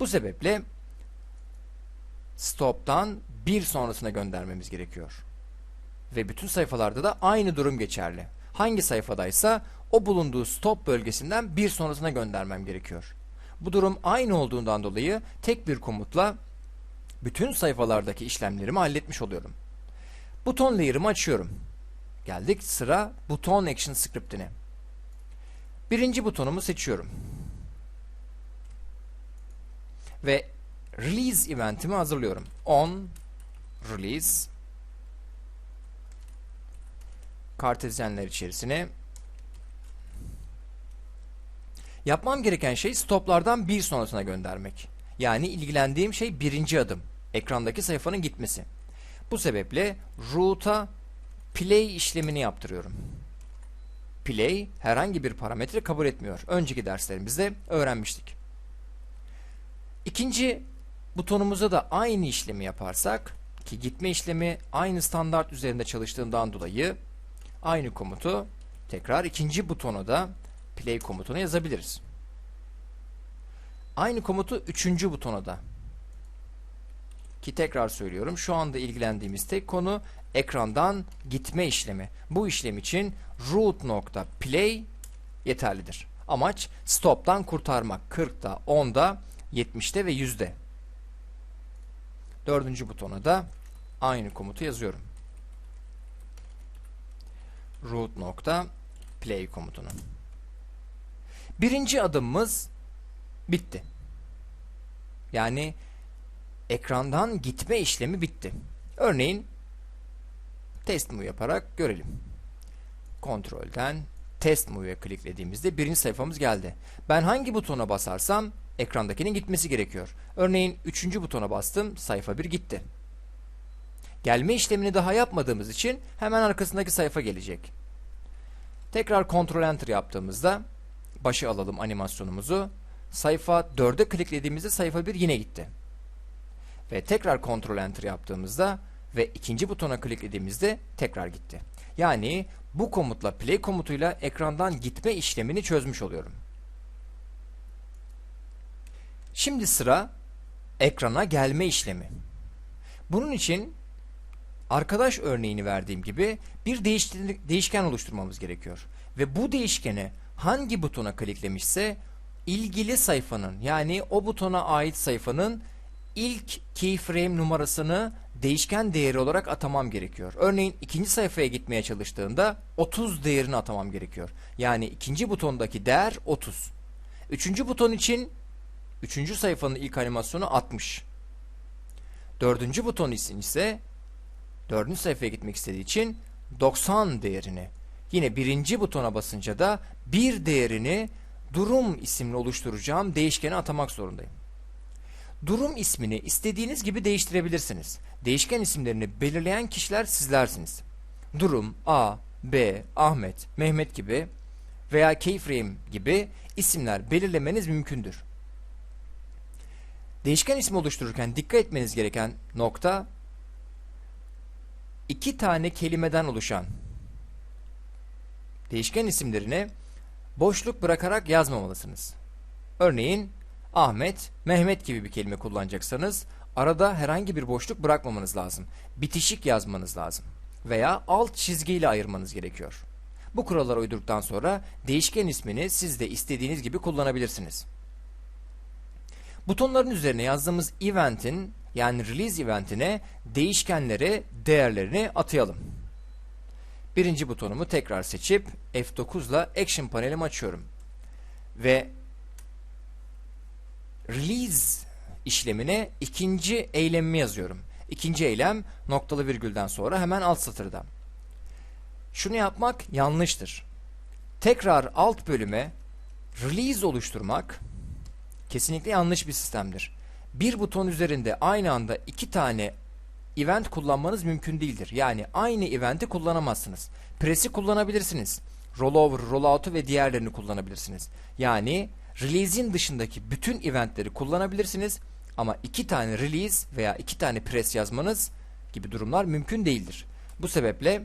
Bu sebeple stop'tan bir sonrasına göndermemiz gerekiyor. Ve bütün sayfalarda da aynı durum geçerli. Hangi sayfadaysa o bulunduğu stop bölgesinden bir sonrasına göndermem gerekiyor. Bu durum aynı olduğundan dolayı tek bir komutla bütün sayfalardaki işlemlerimi halletmiş oluyorum. Buton layer'ımı açıyorum. Geldik sıra buton action script'ine. Birinci butonumu seçiyorum. Ve release eventimi hazırlıyorum. On release kartezyenler içerisine yapmam gereken şey stoplardan bir sonrasına göndermek. Yani ilgilendiğim şey birinci adım. Ekrandaki sayfanın gitmesi. Bu sebeple route'a play işlemini yaptırıyorum. Play herhangi bir parametre kabul etmiyor. Önceki derslerimizde öğrenmiştik. İkinci butonumuza da aynı işlemi yaparsak ki gitme işlemi aynı standart üzerinde çalıştığından dolayı aynı komutu tekrar ikinci butona da play komutuna yazabiliriz. Aynı komutu üçüncü butona da ki tekrar söylüyorum şu anda ilgilendiğimiz tek konu ekrandan gitme işlemi. Bu işlem için root.play yeterlidir. Amaç stop'tan kurtarmak 40'da, 10'da, 70'te ve 100'de. Dördüncü butona da aynı komutu yazıyorum. root.play komutunu. Birinci adımımız bitti. Yani ekrandan gitme işlemi bitti. Örneğin test move yaparak görelim. Kontrolden test move'ya kliklediğimizde birinci sayfamız geldi. Ben hangi butona basarsam ekrandakinin gitmesi gerekiyor. Örneğin üçüncü butona bastım, sayfa 1 gitti. Gelme işlemini daha yapmadığımız için hemen arkasındaki sayfa gelecek. Tekrar Ctrl Enter yaptığımızda başa alalım animasyonumuzu. Sayfa 4'e kliklediğimizde sayfa 1 yine gitti. Ve tekrar Ctrl Enter yaptığımızda ve ikinci butona kliklediğimizde tekrar gitti. Yani bu komutla play komutuyla ekrandan gitme işlemini çözmüş oluyorum. Şimdi sıra ekrana gelme işlemi. Bunun için arkadaş örneğini verdiğim gibi bir değişken oluşturmamız gerekiyor. Ve bu değişkeni hangi butona kliklemişse ilgili sayfanın yani o butona ait sayfanın ilk keyframe numarasını değişken değeri olarak atamam gerekiyor. Örneğin ikinci sayfaya gitmeye çalıştığında 30 değerini atamam gerekiyor. Yani ikinci butondaki değer 30. Üçüncü buton için üçüncü sayfanın ilk animasyonu 60. Dördüncü buton ise dördüncü sayfaya gitmek istediği için 90 değerini. Yine birinci butona basınca da bir değerini durum isimli oluşturacağım değişkene atamak zorundayım. Durum ismini istediğiniz gibi değiştirebilirsiniz. Değişken isimlerini belirleyen kişiler sizlersiniz. Durum, A, B, Ahmet, Mehmet gibi veya keyframe gibi isimler belirlemeniz mümkündür. Değişken ismi oluştururken dikkat etmeniz gereken nokta iki tane kelimeden oluşan değişken isimlerine boşluk bırakarak yazmamalısınız. Örneğin Ahmet, Mehmet gibi bir kelime kullanacaksanız arada herhangi bir boşluk bırakmamanız lazım. Bitişik yazmanız lazım. Veya alt çizgiyle ayırmanız gerekiyor. Bu kurallara uydurduktan sonra değişken ismini siz de istediğiniz gibi kullanabilirsiniz. Butonların üzerine yazdığımız event'in yani release event'ine değişkenlere değerlerini atayalım. Birinci butonumu tekrar seçip F9 ile Action panelimi açıyorum. Ve release işlemine ikinci eylemimi yazıyorum. İkinci eylem noktalı virgülden sonra hemen alt satırda. Şunu yapmak yanlıştır. Tekrar alt bölüme release oluşturmak kesinlikle yanlış bir sistemdir. Bir buton üzerinde aynı anda iki tane event kullanmanız mümkün değildir. Yani aynı eventi kullanamazsınız. Press'i kullanabilirsiniz. Rollover, rollout'u ve diğerlerini kullanabilirsiniz. Yani release'in dışındaki bütün eventleri kullanabilirsiniz. Ama iki tane release veya iki tane press yazmanız gibi durumlar mümkün değildir. Bu sebeple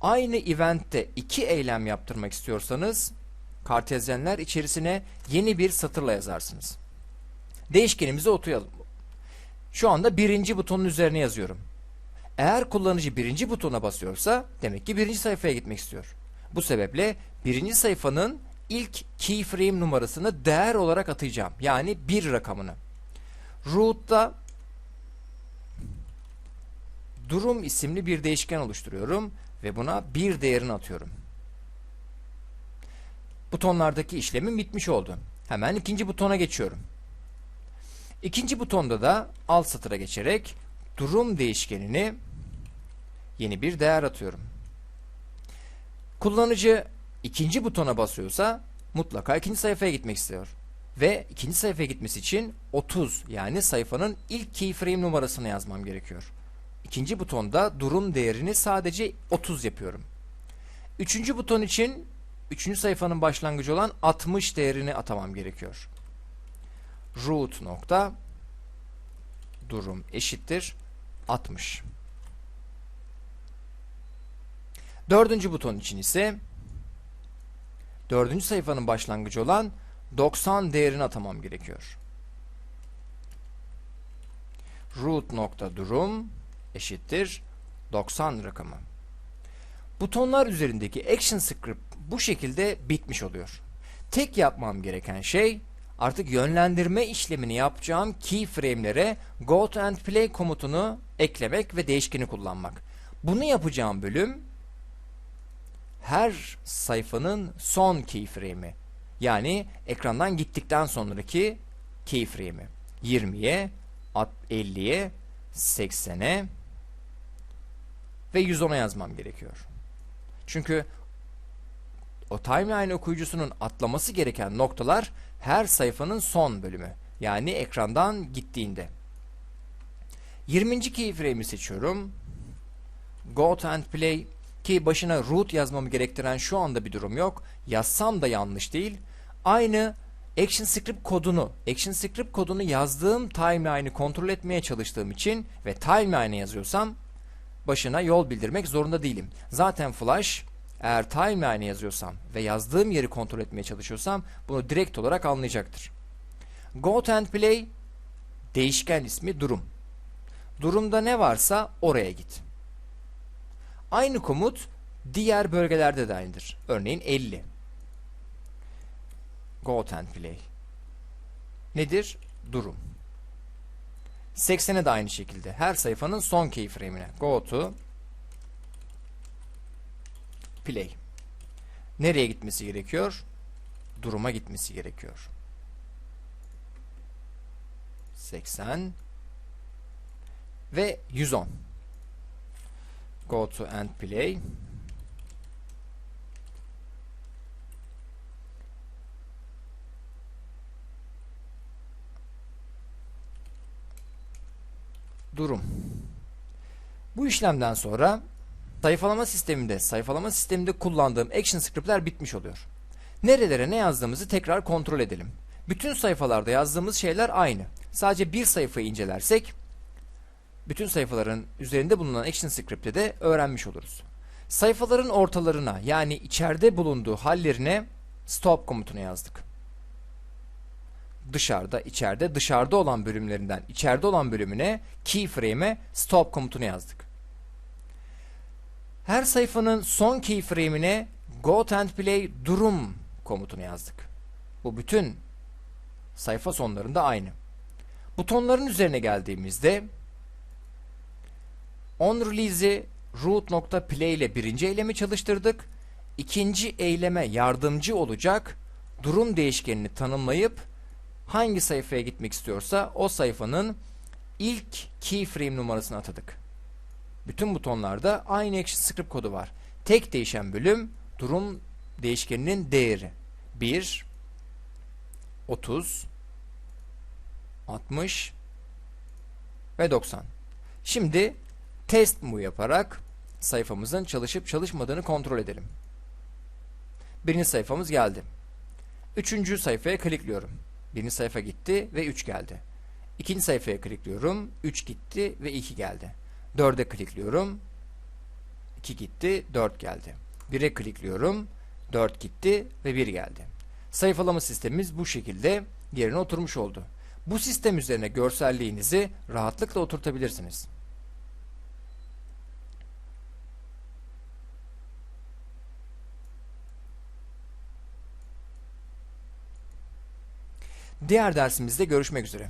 aynı eventte iki eylem yaptırmak istiyorsanız kartezyenler içerisine yeni bir satırla yazarsınız. Değişkenimizi oturalım. Şu anda birinci butonun üzerine yazıyorum. Eğer kullanıcı birinci butona basıyorsa demek ki birinci sayfaya gitmek istiyor. Bu sebeple birinci sayfanın ilk keyframe numarasını değer olarak atayacağım. Yani bir rakamını. Root'ta durum isimli bir değişken oluşturuyorum ve buna bir değerini atıyorum. Butonlardaki işlemim bitmiş oldu. Hemen ikinci butona geçiyorum. İkinci butonda da alt satıra geçerek durum değişkenini yeni bir değer atıyorum. Kullanıcı ikinci butona basıyorsa mutlaka ikinci sayfaya gitmek istiyor. Ve ikinci sayfaya gitmesi için 30 yani sayfanın ilk keyframe numarasını yazmam gerekiyor. İkinci butonda durum değerini sadece 30 yapıyorum. Üçüncü buton için üçüncü sayfanın başlangıcı olan 60 değerini atamam gerekiyor. Root nokta durum eşittir 60. Dördüncü buton için ise dördüncü sayfanın başlangıcı olan 90 değerini atamam gerekiyor. Root nokta durum eşittir 90 rakamı. Butonlar üzerindeki action script bu şekilde bitmiş oluyor. Tek yapmam gereken şey artık yönlendirme işlemini yapacağım keyframe'lere go to and play komutunu eklemek ve değişkeni kullanmak. Bunu yapacağım bölüm her sayfanın son keyframe'i. Yani ekrandan gittikten sonraki keyframe'i. 20'ye, 50'ye, 80'e ve 110'a yazmam gerekiyor. Çünkü o timeline okuyucusunun atlaması gereken noktalar her sayfanın son bölümü. Yani ekrandan gittiğinde. 20. keyframe'i seçiyorum. Go to and play ki başına root yazmamı gerektiren şu anda bir durum yok. Yazsam da yanlış değil. Aynı action script kodunu, action script kodunu yazdığım timeline'ı kontrol etmeye çalıştığım için ve timeline yazıyorsam başına yol bildirmek zorunda değilim. Zaten Flash eğer timeline yazıyorsam ve yazdığım yeri kontrol etmeye çalışıyorsam bunu direkt olarak anlayacaktır. Go and play değişken ismi durum. Durumda ne varsa oraya git. Aynı komut diğer bölgelerde de aynıdır. Örneğin 50. Go and play. Nedir? Durum. 80'e de aynı şekilde. Her sayfanın son keyframe'ine. Go to play. Nereye gitmesi gerekiyor? Duruma gitmesi gerekiyor. 80 ve 110. Go to and play. Durum. Bu işlemden sonra sayfalama sisteminde, sayfalama sisteminde kullandığım action scriptler bitmiş oluyor. Nerelere ne yazdığımızı tekrar kontrol edelim. Bütün sayfalarda yazdığımız şeyler aynı. Sadece bir sayfayı incelersek, bütün sayfaların üzerinde bulunan action script'i de öğrenmiş oluruz. Sayfaların ortalarına yani içeride bulunduğu hallerine stop komutunu yazdık. Dışarıda, içeride, dışarıda olan bölümlerinden içeride olan bölümüne keyframe'e stop komutunu yazdık. Her sayfanın son keyframe'ine go and play durum komutunu yazdık. Bu bütün sayfa sonlarında aynı. Butonların üzerine geldiğimizde on release'i root.play ile birinci eylemi çalıştırdık. İkinci eyleme yardımcı olacak durum değişkenini tanımlayıp hangi sayfaya gitmek istiyorsa o sayfanın ilk keyframe numarasını atadık. Bütün butonlarda aynı action script kodu var. Tek değişen bölüm durum değişkeninin değeri. 1 30 60 ve 90. Şimdi test mu yaparak sayfamızın çalışıp çalışmadığını kontrol edelim. Birinci sayfamız geldi. Üçüncü sayfaya klikliyorum. Birinci sayfa gitti ve 3 geldi. İkinci sayfaya klikliyorum. 3 gitti ve 2 geldi. 4'e klikliyorum. 2 gitti, 4 geldi. 1'e klikliyorum. 4 gitti ve 1 geldi. Sayfalama sistemimiz bu şekilde yerine oturmuş oldu. Bu sistem üzerine görselliğinizi rahatlıkla oturtabilirsiniz. Diğer dersimizde görüşmek üzere.